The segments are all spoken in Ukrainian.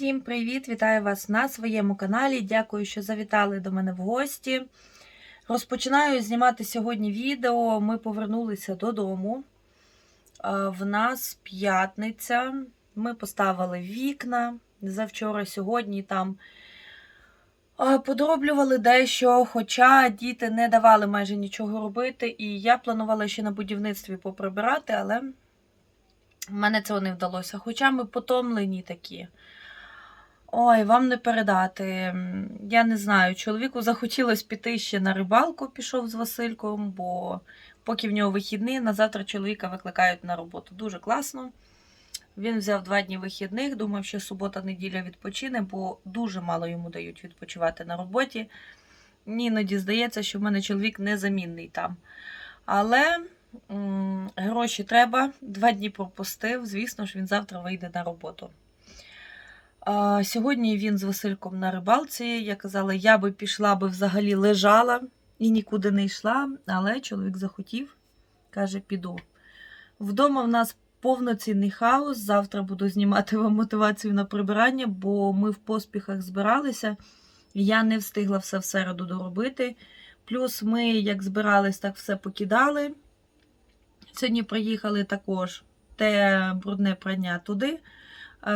Всім привіт! Вітаю вас на своєму каналі. Дякую, що завітали до мене в гості. Розпочинаю знімати сьогодні відео. Ми повернулися додому. В нас п'ятниця. Ми поставили вікна завчора, сьогодні там подроблювали дещо, хоча діти не давали майже нічого робити. І я планувала ще на будівництві поприбирати, але в мене цього не вдалося. Хоча ми потомлені такі. Ой, вам не передати. Я не знаю, чоловіку захотілося піти ще на рибалку, пішов з Васильком, бо поки в нього вихідні, на завтра чоловіка викликають на роботу. Дуже класно. Він взяв два дні вихідних, думав, що субота-неділя відпочине, бо дуже мало йому дають відпочивати на роботі. Іноді здається, що в мене чоловік незамінний там. Але м, гроші треба, два дні пропустив. Звісно ж, він завтра вийде на роботу. Сьогодні він з Васильком на рибалці. Я казала, я би пішла би взагалі лежала і нікуди не йшла, але чоловік захотів, каже, піду. Вдома в нас повноцінний хаос. Завтра буду знімати вам мотивацію на прибирання, бо ми в поспіхах збиралися. Я не встигла все в середу доробити. Плюс ми, як збирались, так все покидали. Сьогодні приїхали також те брудне прання туди.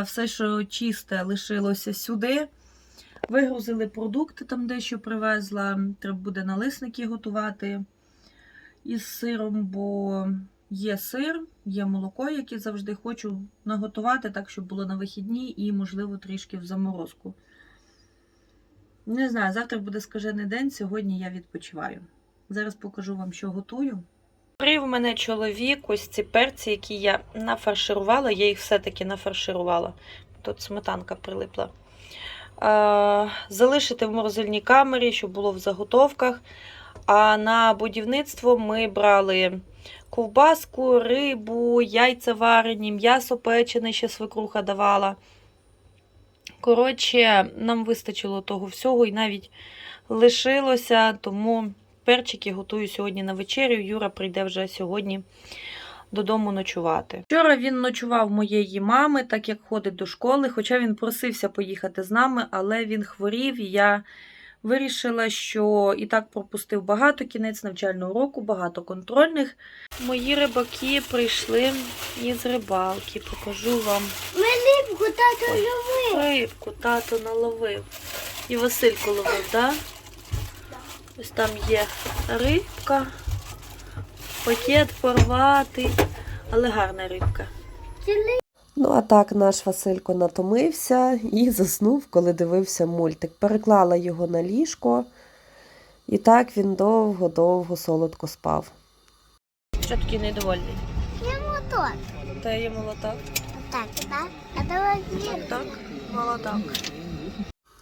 Все, що чисте, лишилося сюди. Вигрузили продукти, там дещо привезла. Треба буде налисники готувати із сиром, бо є сир, є молоко, яке завжди хочу наготувати, так, щоб було на вихідні і, можливо, трішки в заморозку. Не знаю, завтра буде скажений день, сьогодні я відпочиваю. Зараз покажу вам, що готую. Прив мене чоловік, ось ці перці, які я нафарширувала, я їх все-таки нафарширувала. Тут сметанка прилипла. Залишити в морозильній камері, щоб було в заготовках. А на будівництво ми брали ковбаску, рибу, яйця варені, м'ясо печене, ще свекруха давала. Коротше, нам вистачило того всього і навіть лишилося, тому перчики готую сьогодні на вечерю. Юра прийде вже сьогодні додому ночувати. Вчора він ночував моєї мами, так як ходить до школи, хоча він просився поїхати з нами, але він хворів, і я вирішила, що і так пропустив багато кінець навчального року, багато контрольних. Мої рибаки прийшли із рибалки. Покажу вам Рибку тато любив. рибку. Тато наловив. І Василько ловив, так? Да? Ось там є рибка, пакет порватий, але гарна рибка. Ну, а так наш Василько натомився і заснув, коли дивився мультик. Переклала його на ліжко, і так він довго-довго солодко спав. Що такий недовольний? Я мотор. Та є молоток. Так, так. А давай. Так, молоток.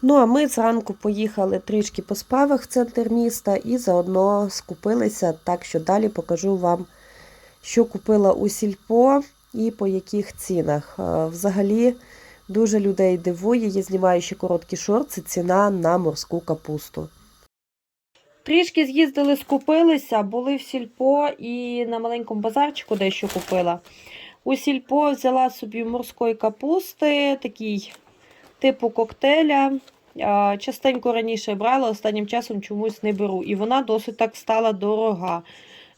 Ну, а ми зранку поїхали трішки по справах в центр міста і заодно скупилися, так що далі покажу вам, що купила у сільпо і по яких цінах. Е, Взагалі дуже людей дивує, я знімаю ще короткі шорти, ціна на морську капусту. Трішки з'їздили, скупилися, були в сільпо і на маленькому базарчику дещо купила. У сільпо взяла собі морської капусти, такий типу коктейля. Частенько раніше брала, останнім часом чомусь не беру. І вона досить так стала дорога.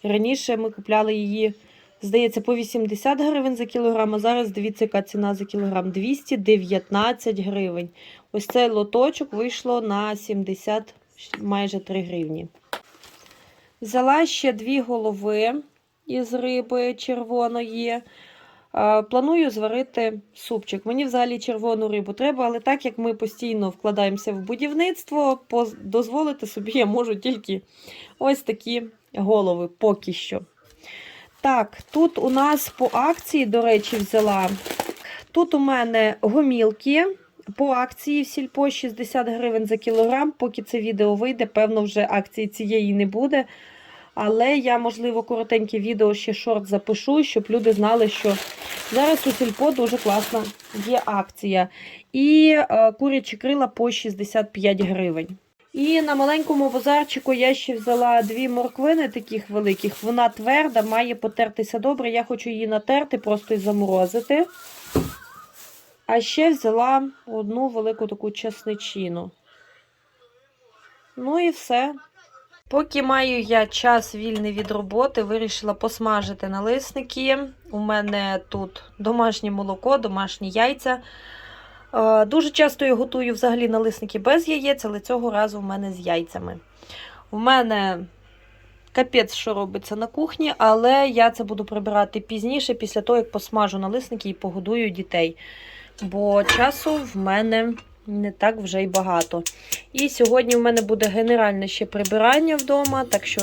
Раніше ми купляли її, здається, по 80 гривень за кілограм, а зараз дивіться, яка ціна за кілограм 219 гривень. Ось цей лоточок вийшло на 70 майже 3 гривні. Взяла ще дві голови із риби червоної. Планую зварити супчик. Мені взагалі червону рибу треба, але так як ми постійно вкладаємося в будівництво, дозволити собі я можу тільки ось такі голови поки що. Так, тут у нас по акції, до речі, взяла. Тут у мене гомілки по акції в сільпо 60 гривень за кілограм. Поки це відео вийде, певно, вже акції цієї не буде. Але я, можливо, коротеньке відео ще шорт запишу, щоб люди знали, що зараз у сільпо дуже класна є акція. І е, курячі крила по 65 гривень. І на маленькому базарчику я ще взяла дві морквини таких великих. Вона тверда, має потертися добре. Я хочу її натерти, просто і заморозити. А ще взяла одну велику таку чесничину. Ну і все. Поки маю я час вільний від роботи, вирішила посмажити налисники. У мене тут домашнє молоко, домашні яйця. Е, Дуже часто я готую взагалі налисники без яєць, але цього разу в мене з яйцями. У мене капець, що робиться на кухні, але я це буду прибирати пізніше, після того, як посмажу налисники і погодую дітей. Бо часу в мене не так вже й багато. І сьогодні в мене буде генеральне ще прибирання вдома, так що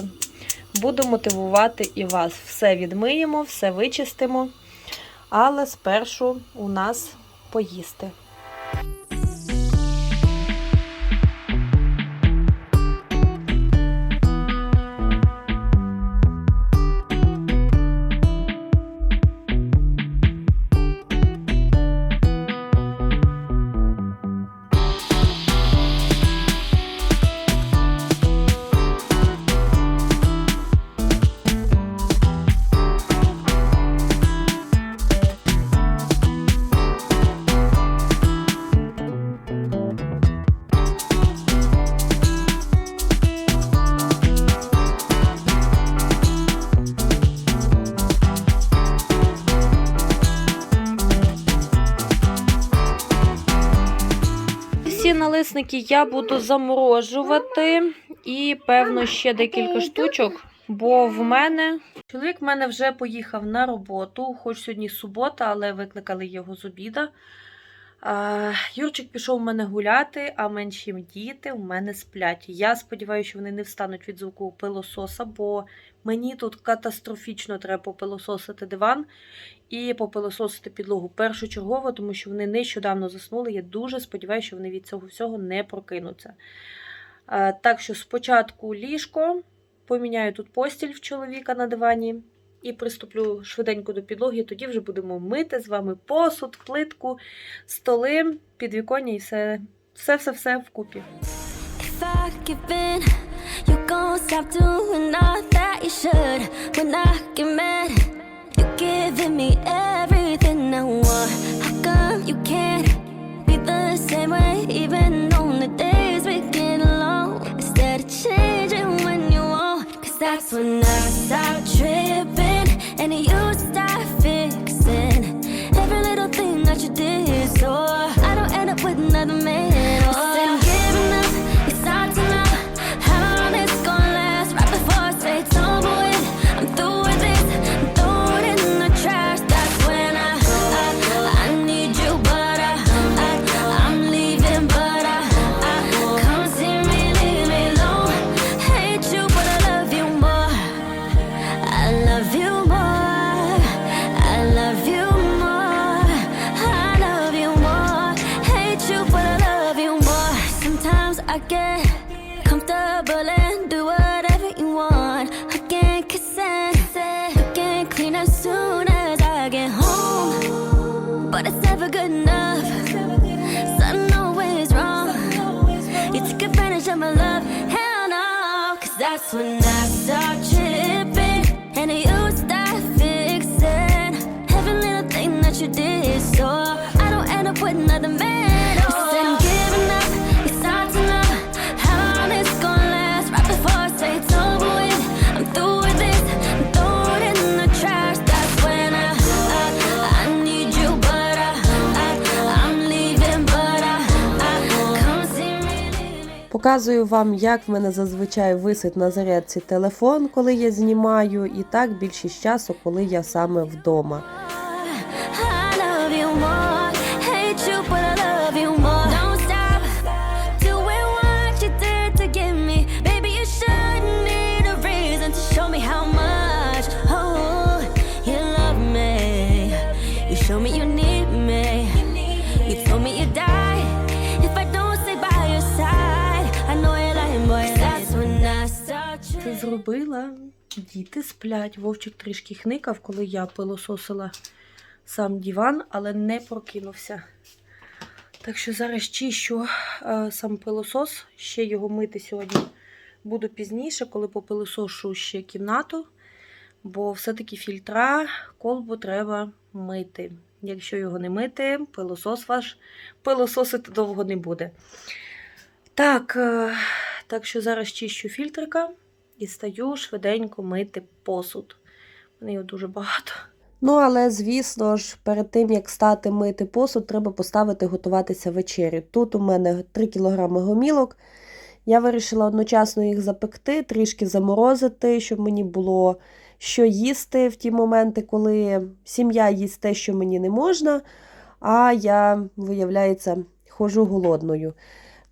буду мотивувати і вас. Все відмиємо, все вичистимо. Але спершу у нас поїсти. Всі я буду заморожувати і, певно, ще декілька штучок, бо в мене чоловік в мене вже поїхав на роботу, хоч сьогодні субота, але викликали його з обіда. Юрчик пішов в мене гуляти, а менші діти в мене сплять. Я сподіваюся, що вони не встануть від звуку пилососа, бо мені тут катастрофічно треба попилососити диван і попилососити підлогу першочергово, тому що вони нещодавно заснули. Я дуже сподіваюся, що вони від цього всього не прокинуться. Е, Так що спочатку ліжко, поміняю тут постіль в чоловіка на дивані і приступлю швиденько до підлоги. Тоді вже будемо мити з вами посуд, плитку, столи, підвіконня і все, вкупі. I give in, you gon' stop doing all that you should. When I get mad, You're giving me everything I want. How come you can't be the same way, even on the days we get along? Instead of changing when you want, cause that's when I stop tripping and you start fixing every little thing that you did. So I don't end up with another man. Показую вам, як в мене зазвичай висить на зарядці телефон, коли я знімаю, і так більшість часу, коли я саме вдома. Зробила. Діти сплять. Вовчик трішки хникав, коли я пилососила сам диван, але не прокинувся. Так що зараз чищу е, сам пилосос, ще його мити сьогодні буду пізніше, коли попилосошу ще кімнату, бо все-таки фільтра, колбу треба мити. Якщо його не мити, пилосос ваш пилососити довго не буде. Так, е, так що зараз чищу фільтрика і стаю швиденько мити посуд. У мене його дуже багато. Ну, але, звісно ж, перед тим, як стати мити посуд, треба поставити готуватися вечері. Тут у мене 3 кг гомілок. Я вирішила одночасно їх запекти, трішки заморозити, щоб мені було що їсти в ті моменти, коли сім'я їсть те, що мені не можна, а я, виявляється, ходжу голодною.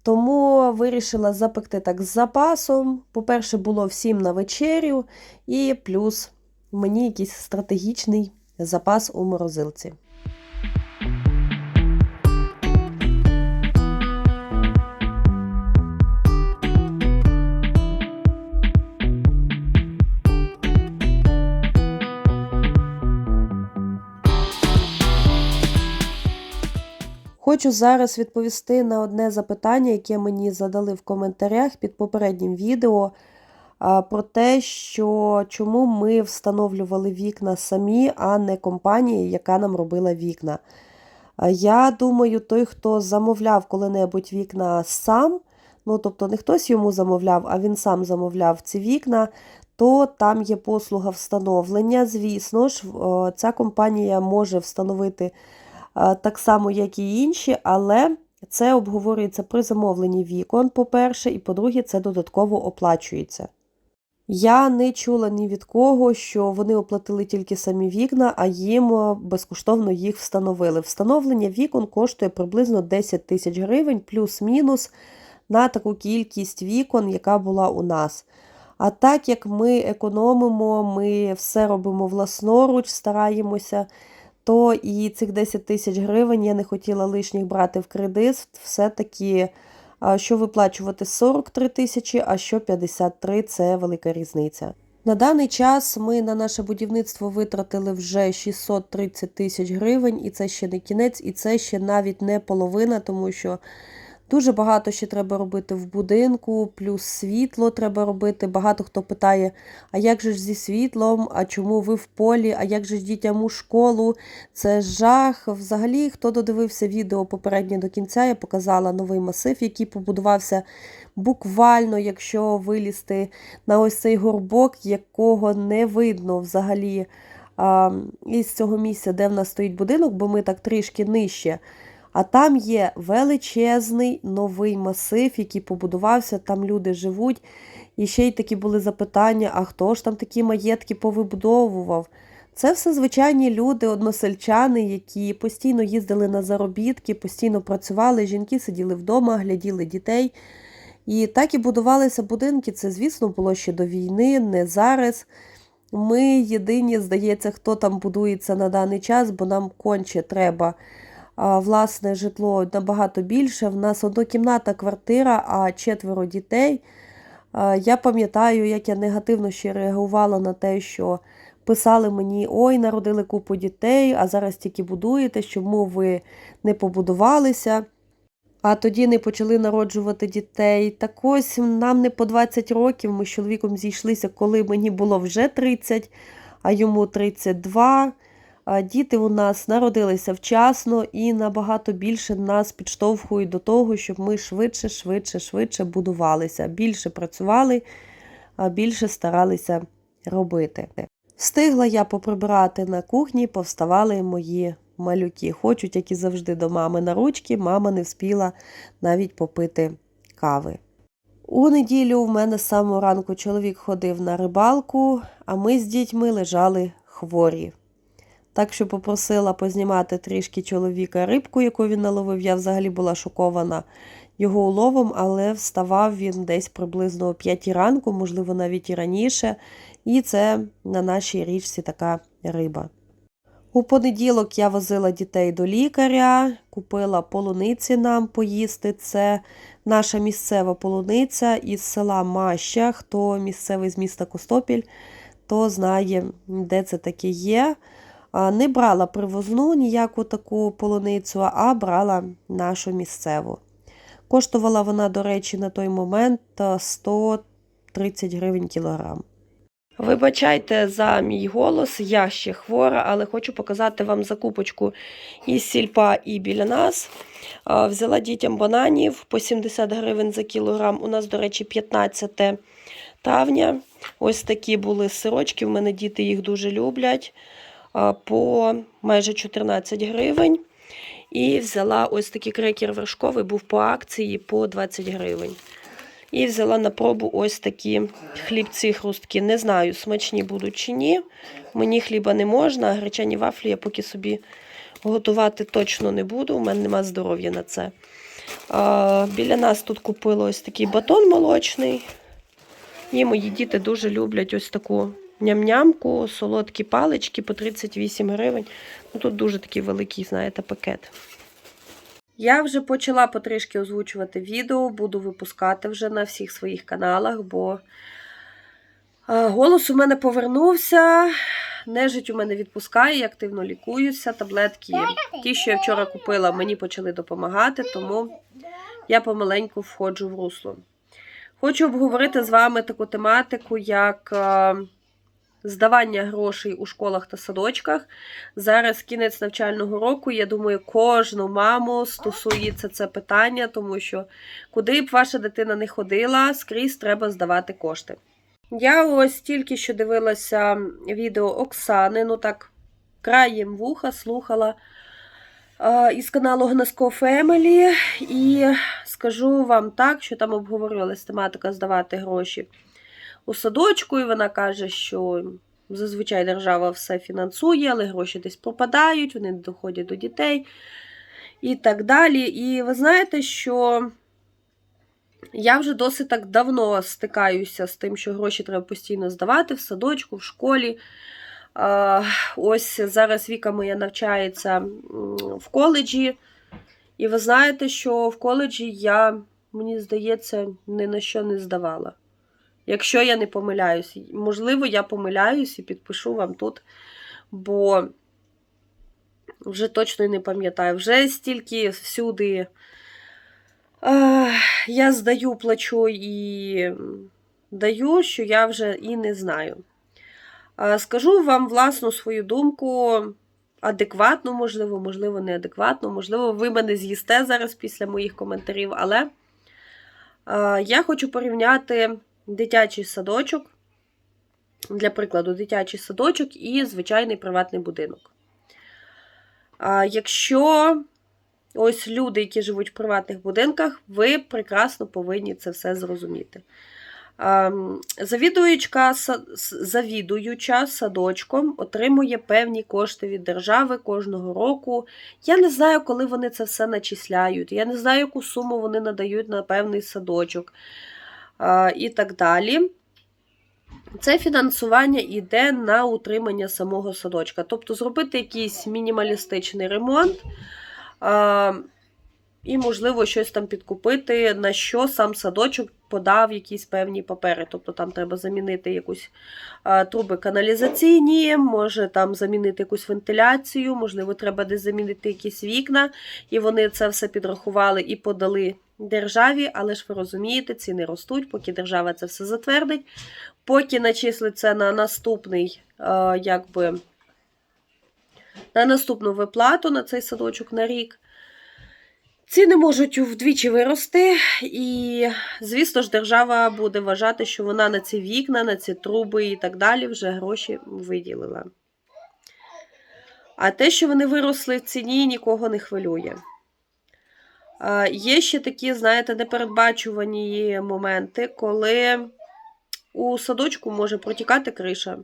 Тому вирішила запекти так з запасом. По-перше, було всім на вечерю, і плюс мені якийсь стратегічний запас у морозилці. Хочу зараз відповісти на одне запитання, яке мені задали в коментарях під попереднім відео про те, що чому ми встановлювали вікна самі, а не компанія, яка нам робила вікна. Я думаю, той, хто замовляв коли-небудь вікна сам, ну тобто не хтось йому замовляв, а він сам замовляв ці вікна, то там є послуга встановлення. Звісно ж, ця компанія може встановити так само, як і інші, але це обговорюється при замовленні вікон, по-перше, і по-друге, це додатково оплачується. Я не чула ні від кого, що вони оплатили тільки самі вікна, а їм е, безкоштовно їх встановили. Встановлення вікон коштує приблизно 10 тисяч гривень, плюс-мінус на таку кількість вікон, яка була у нас. А так як ми економимо, ми все робимо власноруч, стараємося, то і цих 10 тисяч гривень я не хотіла лишніх брати в кредит. Все-таки, що виплачувати 43 тисячі, а що 53 це велика різниця. На даний час ми на наше будівництво витратили вже 630 тисяч гривень, і це ще не кінець, і це ще навіть не половина, тому що дуже багато ще треба робити в будинку, плюс світло треба робити. Багато хто питає, а як же ж зі світлом, а чому ви в полі, а як же ж дітям у школу? Це жах. Взагалі, хто додивився відео попереднє до кінця, я показала новий масив, який побудувався буквально, якщо вилізти на ось цей горбок, якого не видно взагалі із цього місця, де в нас стоїть будинок, бо ми так трішки нижче. А там є величезний новий масив, який побудувався, там люди живуть. І ще й такі були запитання: а хто ж там такі маєтки повибудовував? Це все звичайні люди, односельчани, які постійно їздили на заробітки, постійно працювали, жінки сиділи вдома, гляділи дітей. І так і будувалися будинки. Це, звісно, було ще до війни, не зараз. Ми єдині, здається, хто там будується на даний час, бо нам конче треба власне житло набагато більше. В нас однокімнатна квартира, а четверо дітей. Я пам'ятаю, як я негативно ще реагувала на те, що писали мені: ой, народили купу дітей, а зараз тільки будуєте, чому ви не побудувалися. А тоді не почали народжувати дітей. Так ось нам не по 20 років. Ми з чоловіком зійшлися, коли мені було вже 30, а йому 32. Діти у нас народилися вчасно і набагато більше нас підштовхують до того, щоб ми швидше, швидше, швидше будувалися, більше працювали, більше старалися робити. Встигла я поприбирати на кухні, повставали мої малюки. Хочуть, як і завжди, до мами на ручки, мама не вспіла навіть попити кави. У неділю в мене з самого ранку чоловік ходив на рибалку, а ми з дітьми лежали хворі. Так що попросила познімати трішки чоловіка рибку, яку він наловив. Я взагалі була шокована його уловом, але вставав він десь приблизно о 5 ранку, можливо, навіть і раніше. І це на нашій річці така риба. У понеділок я возила дітей до лікаря, купила полуниці нам поїсти. Це наша місцева полуниця із села Маща. Хто місцевий з міста Костопіль, то знає, де це таке є. А, Не брала привозну ніяку таку полуницю, а брала нашу місцеву. Коштувала вона, до речі, на той момент е, 130 гривень кілограм. Вибачайте за мій голос, я ще хвора, але хочу показати вам закупочку із сільпа і біля нас. Взяла дітям бананів по 70 гривень за кілограм. У нас, до речі, 15 травня. Ось такі були сирочки. В мене діти їх дуже люблять. А, По майже 14 гривень. І взяла ось такий крекер вершковий, був по акції по 20 гривень. І взяла на пробу ось такі хлібці хрустки. Не знаю, смачні будуть чи ні. Мені хліба не можна, а гречані вафлі я поки собі готувати точно не буду. У мене нема здоров'я на це. А, біля нас тут купили ось такий батон молочний. І мої діти дуже люблять ось таку ням-нямку, солодкі палички по 38 гривень. Ну, тут дуже такий великий, знаєте, пакет. Я вже почала потрішки озвучувати відео, буду випускати вже на всіх своїх каналах, бо голос у мене повернувся. Нежить у мене відпускає, я активно лікуюся. Таблетки, ті, що я вчора купила, мені почали допомагати, тому я помаленьку входжу в русло. Хочу обговорити з вами таку тематику, як е, здавання грошей у школах та садочках. Зараз кінець навчального року. Я думаю, кожну маму стосується це питання, тому що куди б ваша дитина не ходила, скрізь треба здавати кошти. Я ось тільки що дивилася відео Оксани, ну так, краєм вуха слухала із каналу Гнаско Фемелі. І скажу вам так, що там обговорювалась тематика здавати гроші у садочку, і вона каже, що зазвичай держава все фінансує, але гроші десь пропадають, вони не доходять до дітей і так далі. І ви знаєте, що я вже досить так давно стикаюся з тим, що гроші треба постійно здавати в садочку, в школі. Ось зараз Віка моя навчається в коледжі. І ви знаєте, що в коледжі я, мені здається, ні на що не здавала. Якщо я не помиляюсь. Можливо, я помиляюсь і підпишу вам тут, бо вже точно не пам'ятаю. Вже стільки всюди а, я здаю, плачу і даю, що я вже і не знаю. Скажу вам власну свою думку. Адекватно, можливо, можливо, неадекватно, можливо, ви мене з'їсте зараз після моїх коментарів, але е, я хочу порівняти дитячий садочок, для прикладу, дитячий садочок і звичайний приватний будинок. А, якщо ось люди, які живуть в приватних будинках, ви прекрасно повинні це все зрозуміти. Завідуючка, завідуюча садочком отримує певні кошти від держави кожного року. Я не знаю, коли вони це все начисляють. Я не знаю, яку суму вони надають на певний садочок і так далі. Це фінансування йде на утримання самого садочка. Тобто зробити якийсь мінімалістичний ремонт. е, і, можливо, щось там підкупити, на що сам садочок подав якісь певні папери. Тобто там треба замінити якусь а, труби каналізаційні, може там замінити якусь вентиляцію, можливо, треба десь замінити якісь вікна, і вони це все підрахували і подали державі, але ж ви розумієте, ціни ростуть, поки держава це все затвердить, поки начислиться на наступний, а, якби, на наступну виплату на цей садочок на рік. Ціни можуть вдвічі вирости, і, звісно ж, держава буде вважати, що вона на ці вікна, на ці труби і так далі вже гроші виділила. А те, що вони виросли в ціні, нікого не хвилює. А, Є ще такі, знаєте, непередбачувані моменти, коли у садочку може протікати криша.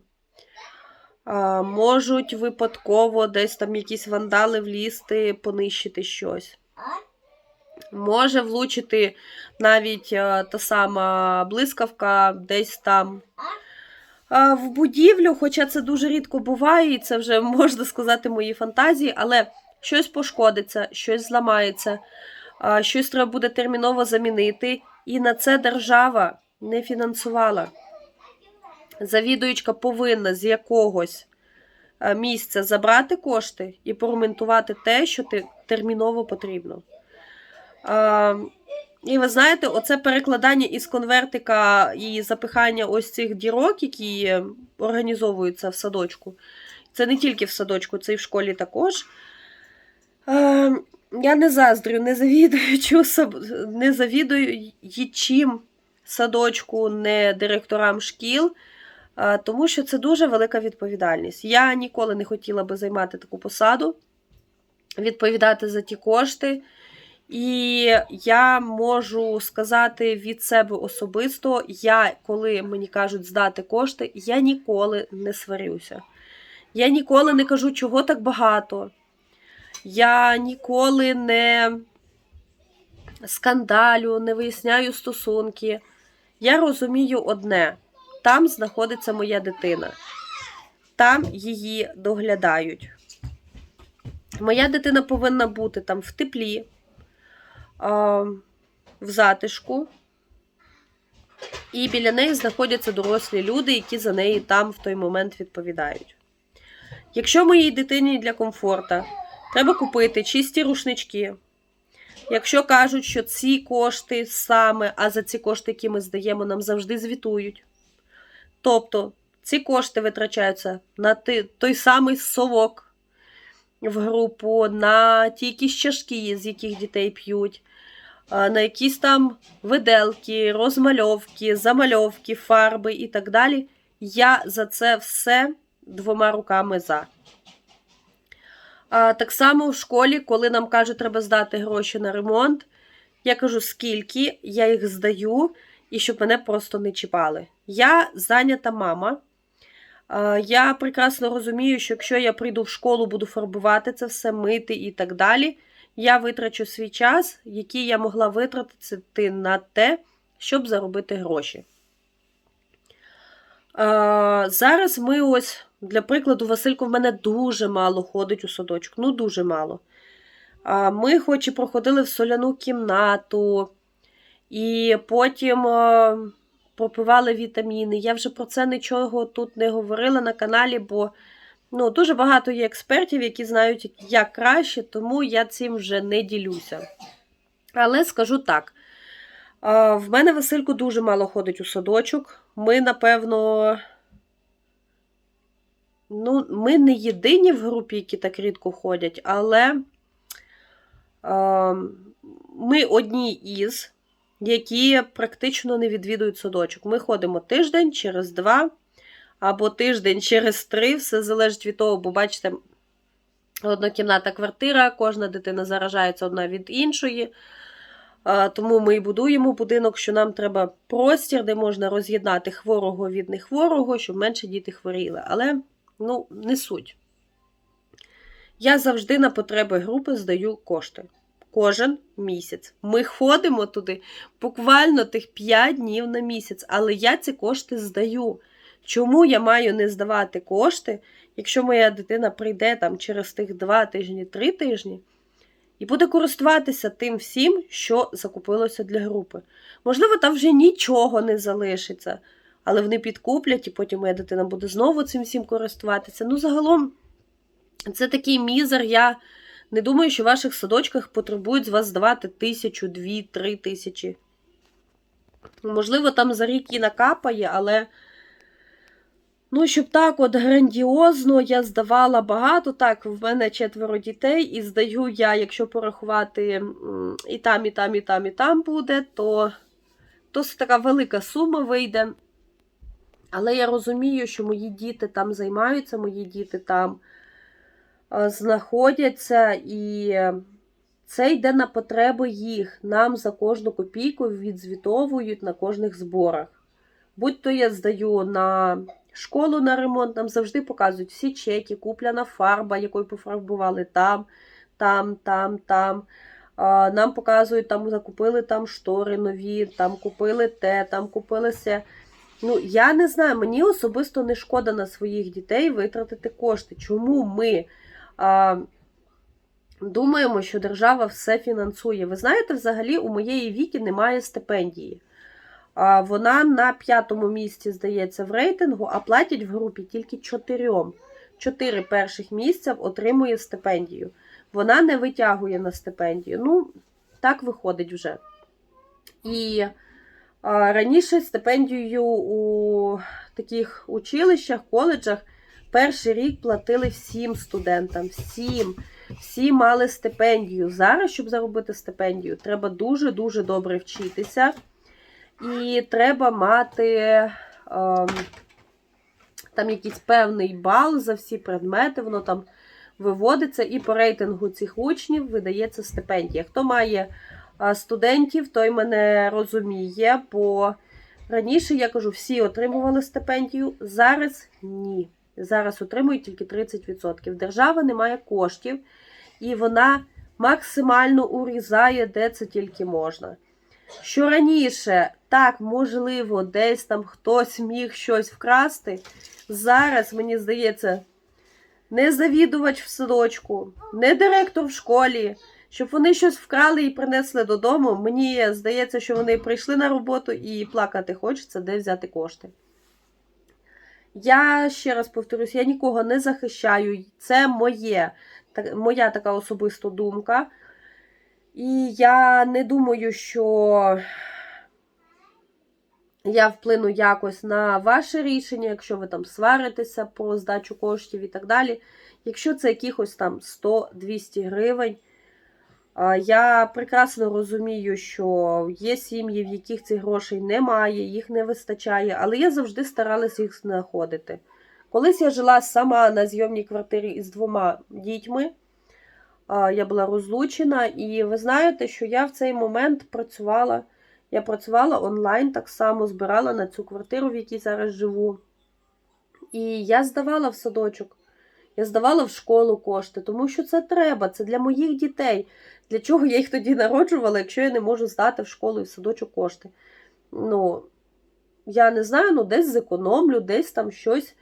Можуть випадково десь там якісь вандали влізти, понищити щось. Може влучити навіть е, та сама блискавка десь там е, в будівлю, хоча це дуже рідко буває, і це вже можна сказати мої фантазії, але щось пошкодиться, щось зламається, е, щось треба буде терміново замінити, і на це держава не фінансувала. Завідуючка повинна з якогось е, місця забрати кошти і поремонтувати те, що терміново потрібно. І ви знаєте, оце перекладання із конвертика і запихання ось цих дірок, які організовуються в садочку. Це не тільки в садочку, це і в школі також. Я не заздрю, не завідую, саб- не завідую чим садочку, не директорам шкіл, тому що це дуже велика відповідальність. Я ніколи не хотіла би займати таку посаду, відповідати за ті кошти. І я можу сказати від себе особисто, я, коли мені кажуть здати кошти, я ніколи не сварюся. Я ніколи не кажу, чого так багато. Я ніколи не скандалю, не виясняю стосунки. Я розумію одне: там знаходиться моя дитина, там її доглядають. Моя дитина повинна бути там в теплі, в затишку, і біля неї знаходяться дорослі люди, які за неї там в той момент відповідають. Якщо моїй дитині для комфорта треба купити чисті рушнички, якщо кажуть, що ці кошти саме, а за ці кошти, які ми здаємо, нам завжди звітують. Тобто ці кошти витрачаються на той самий совок в групу, на ті якісь чашки, з яких дітей п'ють, на якісь там виделки, розмальовки, замальовки, фарби і так далі. Я за це все двома руками за. А, так само в школі, коли нам кажуть, треба здати гроші на ремонт, я кажу, скільки, я їх здаю, і щоб мене просто не чіпали. Я зайнята мама. Я прекрасно розумію, що якщо я прийду в школу, буду фарбувати це все, мити і так далі, я витрачу свій час, який я могла витратити на те, щоб заробити гроші. Зараз ми ось, для прикладу, Василько в мене дуже мало ходить у садочок. Ну, дуже мало. Ми, хоч і проходили в соляну кімнату, і потім а, попивали вітаміни. Я вже про це нічого тут не говорила на каналі, бо ну, дуже багато є експертів, які знають, як краще, тому я цим вже не ділюся. Але скажу так. В мене Василько дуже мало ходить у садочок. Ми, напевно, ну, ми не єдині в групі, які так рідко ходять, але ми одні із, які практично не відвідують садочок. Ми ходимо тиждень через два або тиждень через три, все залежить від того, бо бачите, однокімната квартира, кожна дитина заражається одна від іншої. Тому ми і будуємо будинок, що нам треба простір, де можна роз'єднати хворого від нехворого, щоб менше діти хворіли. Але ну, не суть. Я завжди на потреби групи здаю кошти. Кожен місяць. Ми ходимо туди буквально тих 5 днів на місяць, але я ці кошти здаю. Чому я маю не здавати кошти, якщо моя дитина прийде там через тих 2 тижні, 3 тижні? І буде користуватися тим всім, що закупилося для групи. Можливо, там вже нічого не залишиться, але вони підкуплять, і потім моя дитина буде знову цим всім користуватися. Ну, загалом, це такий мізер. Я не думаю, що в ваших садочках потребують з вас здавати тисячу, дві, три тисячі. Можливо, там за рік і накапає, але. Ну, щоб так от грандіозно я здавала багато. Так, в мене четверо дітей, і здаю я, якщо порахувати і там, і там, і там, і там буде, то досить така велика сума вийде. Але я розумію, що мої діти там займаються, мої діти там знаходяться, і це йде на потреби їх. Нам за кожну копійку відзвітовують на кожних зборах. Будь-то я здаю на школу на ремонт, нам завжди показують всі чеки, купляна фарба, якою пофарбували там, там, там, там. Нам показують, там закупили там штори нові, там купили те, там купили се. Ну, я не знаю, мені особисто не шкода на своїх дітей витратити кошти. Чому ми а, думаємо, що держава все фінансує? Ви знаєте, взагалі у моєї віки немає стипендії. Вона на п'ятому місці, здається, в рейтингу, а платять в групі тільки чотирьом. Чотири перших місця отримує стипендію. Вона не витягує на стипендію. Ну, так виходить вже. І а, раніше стипендію у таких училищах, коледжах перший рік платили всім студентам. Всім. Всі мали стипендію. Зараз, щоб заробити стипендію, треба дуже-дуже добре вчитися. І треба мати ем, там якийсь певний бал за всі предмети, воно там виводиться, і по рейтингу цих учнів видається стипендія. Хто має студентів, той мене розуміє, бо раніше, я кажу, всі отримували стипендію, зараз ні. Зараз отримують тільки 30%. Держава не має коштів, і вона максимально урізає, де це тільки можна. Що раніше, так, можливо, десь там хтось міг щось вкрасти. Зараз, мені здається, не завідувач в садочку, не директор в школі, щоб вони щось вкрали і принесли додому. Мені здається, що вони прийшли на роботу і плакати хочеться, де взяти кошти. Я ще раз повторюсь, я нікого не захищаю. Це моє, так, моя така особиста думка. І я не думаю, що я вплину якось на ваше рішення, якщо ви там сваритеся про здачу коштів і так далі. Якщо це якихось там 100-200 гривень, я прекрасно розумію, що є сім'ї, в яких цих грошей немає, їх не вистачає, але я завжди старалась їх знаходити. Колись я жила сама на зйомній квартирі із двома дітьми. Я була розлучена, і ви знаєте, що я в цей момент працювала. Я працювала онлайн, так само збирала на цю квартиру, в якій зараз живу. І я здавала в садочок, я здавала в школу кошти, тому що це треба, це для моїх дітей. Для чого я їх тоді народжувала, якщо я не можу здати в школу і в садочок кошти? Ну, я не знаю, ну десь зекономлю, десь там щось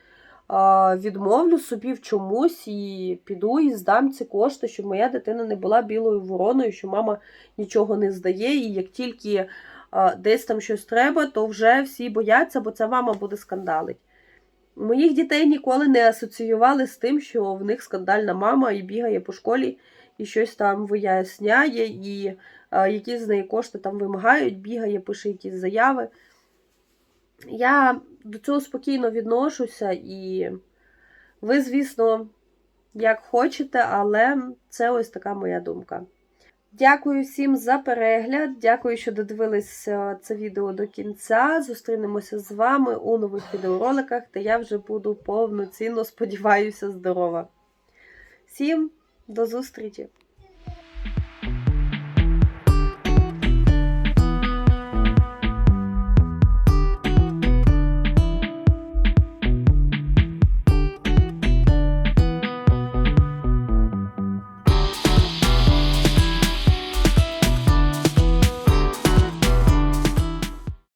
а, відмовлю собі в чомусь і піду і здам ці кошти, щоб моя дитина не була білою вороною, що мама нічого не здає, і як тільки десь там щось треба, то вже всі бояться, бо ця мама буде скандалить. Моїх дітей ніколи не асоціювали з тим, що в них скандальна мама і бігає по школі, і щось там виясняє, і а, які з неї кошти там вимагають, бігає, пише якісь заяви. Я до цього спокійно відношуся, і ви, звісно, як хочете, але це ось така моя думка. Дякую всім за перегляд. Дякую, що додивились е, це відео до кінця. Зустрінемося з вами у нових відеороликах, де я вже буду повноцінно, сподіваюся, здорова. Всім до зустрічі!